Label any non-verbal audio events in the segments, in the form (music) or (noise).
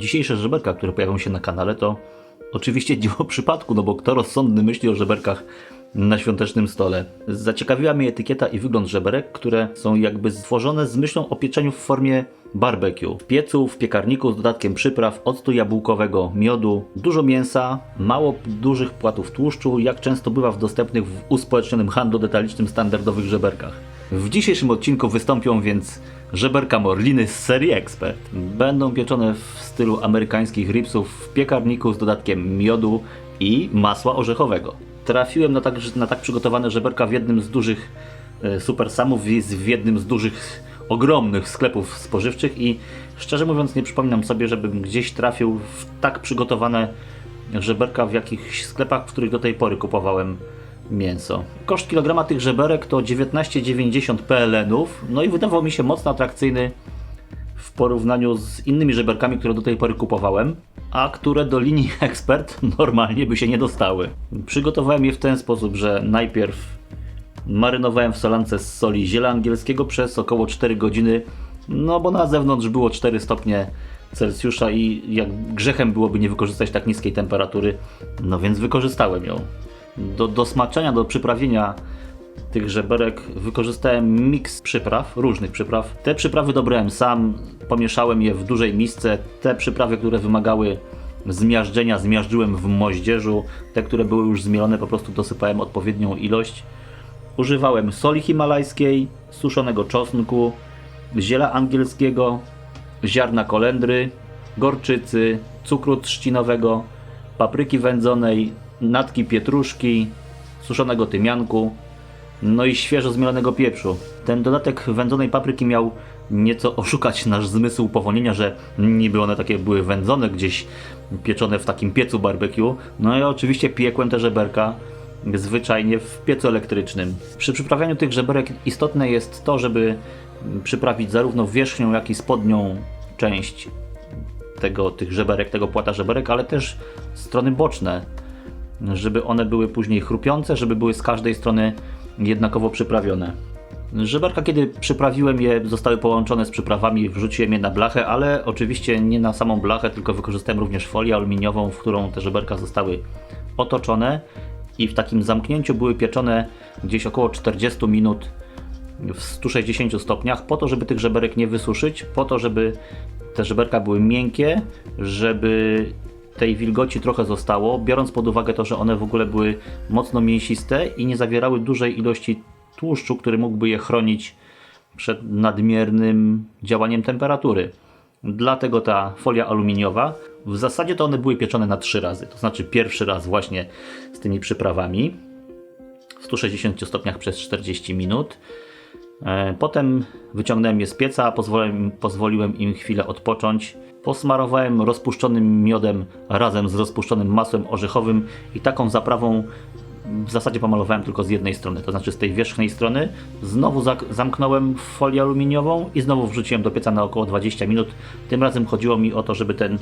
Dzisiejsze żeberka, które pojawią się na kanale, to oczywiście (laughs) dzieło przypadku, no bo kto rozsądny myśli o żeberkach na świątecznym stole. Zaciekawiła mnie etykieta i wygląd żeberek, które są jakby stworzone z myślą o pieczeniu w formie barbecue. W piecu, w piekarniku z dodatkiem przypraw, octu jabłkowego, miodu, dużo mięsa, mało dużych płatów tłuszczu, jak często bywa w dostępnych w uspołecznionym handlu detalicznym standardowych żeberkach. W dzisiejszym odcinku wystąpią więc żeberka morliny z serii Expert. Będą pieczone w stylu amerykańskich ribsów w piekarniku z dodatkiem miodu i masła orzechowego. Trafiłem na tak, na tak przygotowane żeberka w jednym z dużych e, super samów, i z- w jednym z dużych, ogromnych sklepów spożywczych i szczerze mówiąc nie przypominam sobie, żebym gdzieś trafił w tak przygotowane żeberka w jakichś sklepach, w których do tej pory kupowałem mięso. Koszt kilograma tych żeberek to 19,90 PLN-ów, no i wydawał mi się mocno atrakcyjny w porównaniu z innymi żeberkami, które do tej pory kupowałem, a które do linii (laughs) ekspert normalnie by się nie dostały. Przygotowałem je w ten sposób, że najpierw marynowałem w solance z soli ziela angielskiego przez około 4 godziny, no bo na zewnątrz było 4 stopnie Celsjusza i jak grzechem byłoby nie wykorzystać tak niskiej temperatury, no więc wykorzystałem ją. Do, do smaczenia, do przyprawienia tych żeberek wykorzystałem miks przypraw, różnych przypraw. Te przyprawy dobrałem sam, pomieszałem je w dużej misce. Te przyprawy, które wymagały zmiażdżenia, zmiażdżyłem w moździerzu. Te, które były już zmielone, po prostu dosypałem odpowiednią ilość. Używałem soli himalajskiej, suszonego czosnku, ziela angielskiego, ziarna kolendry, gorczycy, cukru trzcinowego, papryki wędzonej, natki pietruszki, suszonego tymianku, no i świeżo zmielonego pieprzu. Ten dodatek wędzonej papryki miał nieco oszukać nasz zmysł powonienia, że niby one takie były wędzone gdzieś, pieczone w takim piecu barbecue. No i oczywiście piekłem te żeberka zwyczajnie w piecu elektrycznym. Przy przyprawianiu tych żeberek istotne jest to, żeby przyprawić zarówno wierzchnią, jak i spodnią część tego, tych żeberek, tego płata żeberek, ale też strony boczne, żeby one były później chrupiące, żeby były z każdej strony jednakowo przyprawione. Żeberka, kiedy przyprawiłem je, zostały połączone z przyprawami, wrzuciłem je na blachę, ale oczywiście nie na samą blachę, tylko wykorzystałem również folię aluminiową, w którą te żeberka zostały otoczone i w takim zamknięciu były pieczone gdzieś około 40 minut w 160 stopniach, po to, żeby tych żeberek nie wysuszyć, po to, żeby te żeberka były miękkie, żeby tej wilgoci trochę zostało, biorąc pod uwagę to, że one w ogóle były mocno mięsiste i nie zawierały dużej ilości tłuszczu, który mógłby je chronić przed nadmiernym działaniem temperatury. Dlatego ta folia aluminiowa, w zasadzie to one były pieczone na trzy razy. To znaczy pierwszy raz właśnie z tymi przyprawami w 160 stopniach przez 40 minut. E, Potem wyciągnąłem je z pieca, pozwoliłem, pozwoliłem im chwilę odpocząć. Posmarowałem rozpuszczonym miodem razem z rozpuszczonym masłem orzechowym i taką zaprawą w zasadzie pomalowałem tylko z jednej strony, to znaczy z tej wierzchniej strony. Znowu zamknąłem folię aluminiową i znowu wrzuciłem do pieca na około 20 minut. Tym razem chodziło mi o to, żeby ten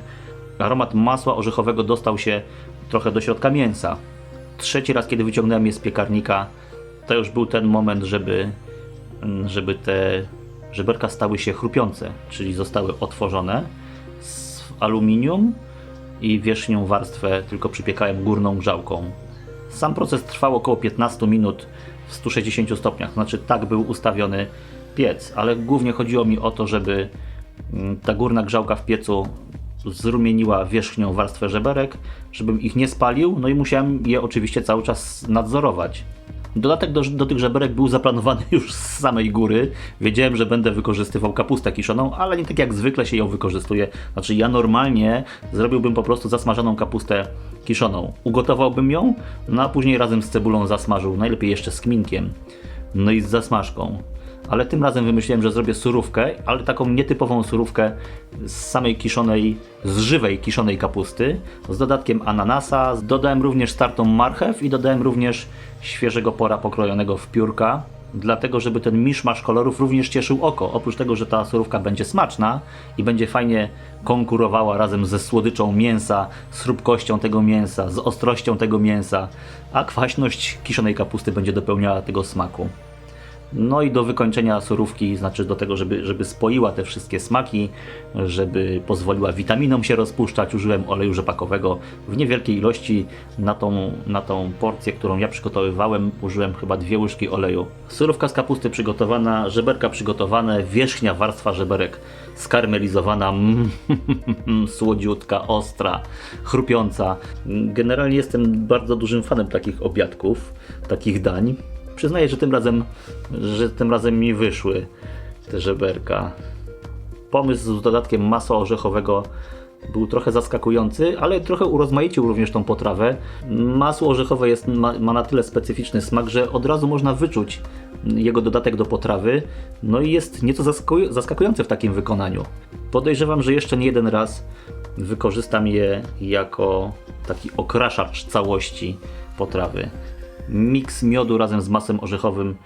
aromat masła orzechowego dostał się trochę do środka mięsa. Trzeci raz, kiedy wyciągnąłem je z piekarnika, to już był ten moment, żeby mm, żeby te żeberka stały się chrupiące, czyli zostały otworzone aluminium i wierzchnią warstwę tylko przypiekałem górną grzałką. Sam proces trwał około 15 minut w 160 stopniach, to znaczy tak był ustawiony piec, ale głównie chodziło mi o to, żeby mm, ta górna grzałka w piecu zrumieniła wierzchnią warstwę żeberek, żebym ich nie spalił, no i musiałem je oczywiście cały czas nadzorować. Dodatek do, do tych żeberek był zaplanowany (laughs) już z samej góry. Wiedziałem, że będę wykorzystywał kapustę kiszoną, ale nie tak jak zwykle się ją wykorzystuje. Znaczy ja normalnie zrobiłbym po prostu zasmażoną kapustę kiszoną. Ugotowałbym ją, no a później razem z cebulą zasmażył, najlepiej jeszcze z kminkiem. No i z zasmażką. Ale tym razem wymyśliłem, że zrobię surówkę, ale taką nietypową surówkę z samej kiszonej, z żywej kiszonej kapusty, z dodatkiem ananasa. Dodałem również startą marchew i dodałem również świeżego pora pokrojonego w piórka, dlatego żeby ten miszmasz kolorów również cieszył oko. Oprócz tego, że ta surówka będzie smaczna i będzie fajnie konkurowała razem ze słodyczą mięsa, z chrupkością tego mięsa, z ostrością tego mięsa, a kwaśność kiszonej kapusty będzie dopełniała tego smaku. No i do wykończenia surówki, znaczy do tego, żeby, żeby spoiła te wszystkie smaki, żeby pozwoliła witaminom się rozpuszczać, użyłem oleju rzepakowego w niewielkiej ilości. Na tą, na tą porcję, którą ja przygotowywałem, użyłem chyba dwie łyżki oleju. Surówka z kapusty przygotowana, żeberka przygotowane, wierzchnia warstwa żeberek skarmelizowana, (laughs) mm, słodziutka, ostra, chrupiąca. Generalnie jestem bardzo dużym fanem takich obiadków, takich dań. Przyznaję, że tym razem, że tym razem mi wyszły te żeberka. Pomysł z dodatkiem masła orzechowego był trochę zaskakujący, ale trochę urozmaicił również tą potrawę. Masło orzechowe jest, ma, ma na tyle specyficzny smak, że od razu można wyczuć jego dodatek do potrawy, no i jest nieco zaskakuj- zaskakujący w takim wykonaniu. Podejrzewam, że jeszcze nie jeden raz wykorzystam je jako taki okraszacz całości potrawy. Miks miodu razem z masłem orzechowym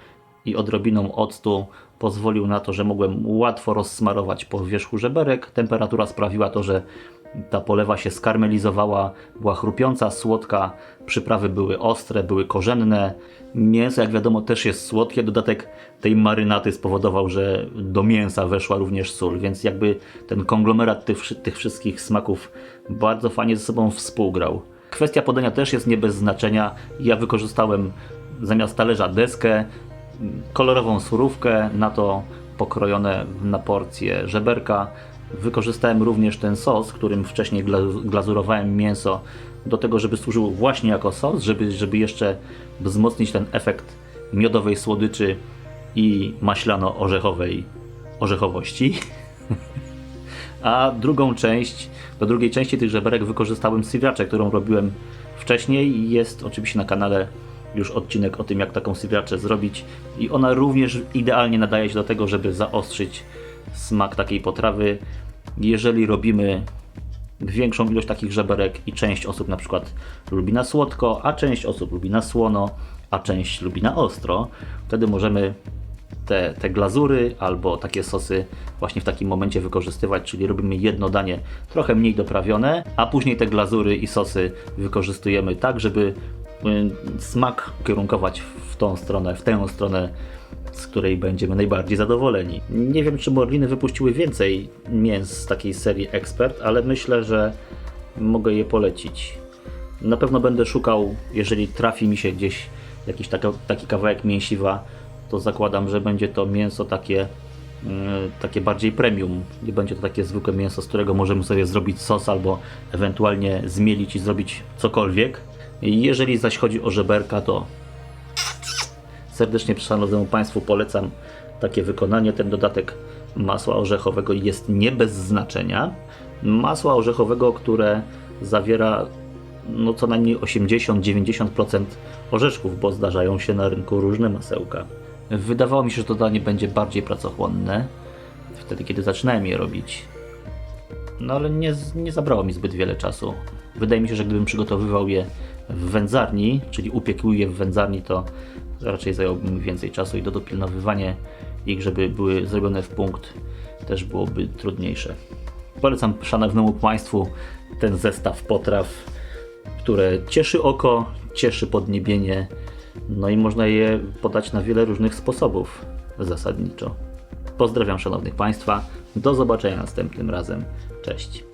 i odrobiną octu pozwolił na to, że mogłem łatwo rozsmarować po wierzchu żeberek. Temperatura sprawiła to, że ta polewa się skarmelizowała, była chrupiąca, słodka, przyprawy były ostre, były korzenne. Mięso, jak wiadomo, też jest słodkie. Dodatek tej marynaty spowodował, że do mięsa weszła również sól, więc jakby ten konglomerat tych, tych wszystkich smaków bardzo fajnie ze sobą współgrał. Kwestia podania też jest nie bez znaczenia. Ja wykorzystałem zamiast talerza deskę, kolorową surówkę, na to pokrojone na porcje żeberka. Wykorzystałem również ten sos, którym wcześniej gla- glazurowałem mięso, do tego, żeby służył właśnie jako sos, żeby, żeby jeszcze wzmocnić ten efekt miodowej słodyczy i maślano-orzechowej orzechowości. (laughs) A drugą część, do drugiej części tych żeberek wykorzystałem sriraczę, którą robiłem wcześniej. Jest oczywiście na kanale już odcinek o tym, jak taką sriraczę zrobić. I ona również idealnie nadaje się do tego, żeby zaostrzyć smak takiej potrawy. Jeżeli robimy większą ilość takich żeberek i część osób na przykład lubi na słodko, a część osób lubi na słono, a część lubi na ostro, wtedy możemy te, te glazury albo takie sosy właśnie w takim momencie wykorzystywać, czyli robimy jedno danie trochę mniej doprawione, a później te glazury i sosy wykorzystujemy tak, żeby y, smak kierunkować w tą stronę, w tę stronę, z której będziemy najbardziej zadowoleni. Nie wiem, czy Morliny wypuściły więcej mięs z takiej serii Expert, ale myślę, że mogę je polecić. Na pewno będę szukał, jeżeli trafi mi się gdzieś jakiś taki, taki kawałek mięsiwa, to zakładam, że będzie to mięso takie, mm, takie bardziej premium. Nie będzie to takie zwykłe mięso, z którego możemy sobie zrobić sos albo ewentualnie zmielić i zrobić cokolwiek. Jeżeli zaś chodzi o żeberka, to serdecznie szanownemu Państwu polecam takie wykonanie. Ten dodatek masła orzechowego jest nie bez znaczenia. Masła orzechowego, które zawiera no co najmniej 80-90% orzeszków, bo zdarzają się na rynku różne masełka. Wydawało mi się, że to danie będzie bardziej pracochłonne wtedy, kiedy zaczynałem je robić. No ale nie, nie zabrało mi zbyt wiele czasu. Wydaje mi się, że gdybym przygotowywał je w wędzarni, czyli upiekł je w wędzarni, to raczej zajęłoby mi więcej czasu i to dopilnowywanie ich, żeby były zrobione w punkt, też byłoby trudniejsze. Polecam szanownemu Państwu ten zestaw potraw, które cieszy oko, cieszy podniebienie, no i można je podać na wiele różnych sposobów zasadniczo. Pozdrawiam szanownych Państwa, do zobaczenia następnym razem. Cześć.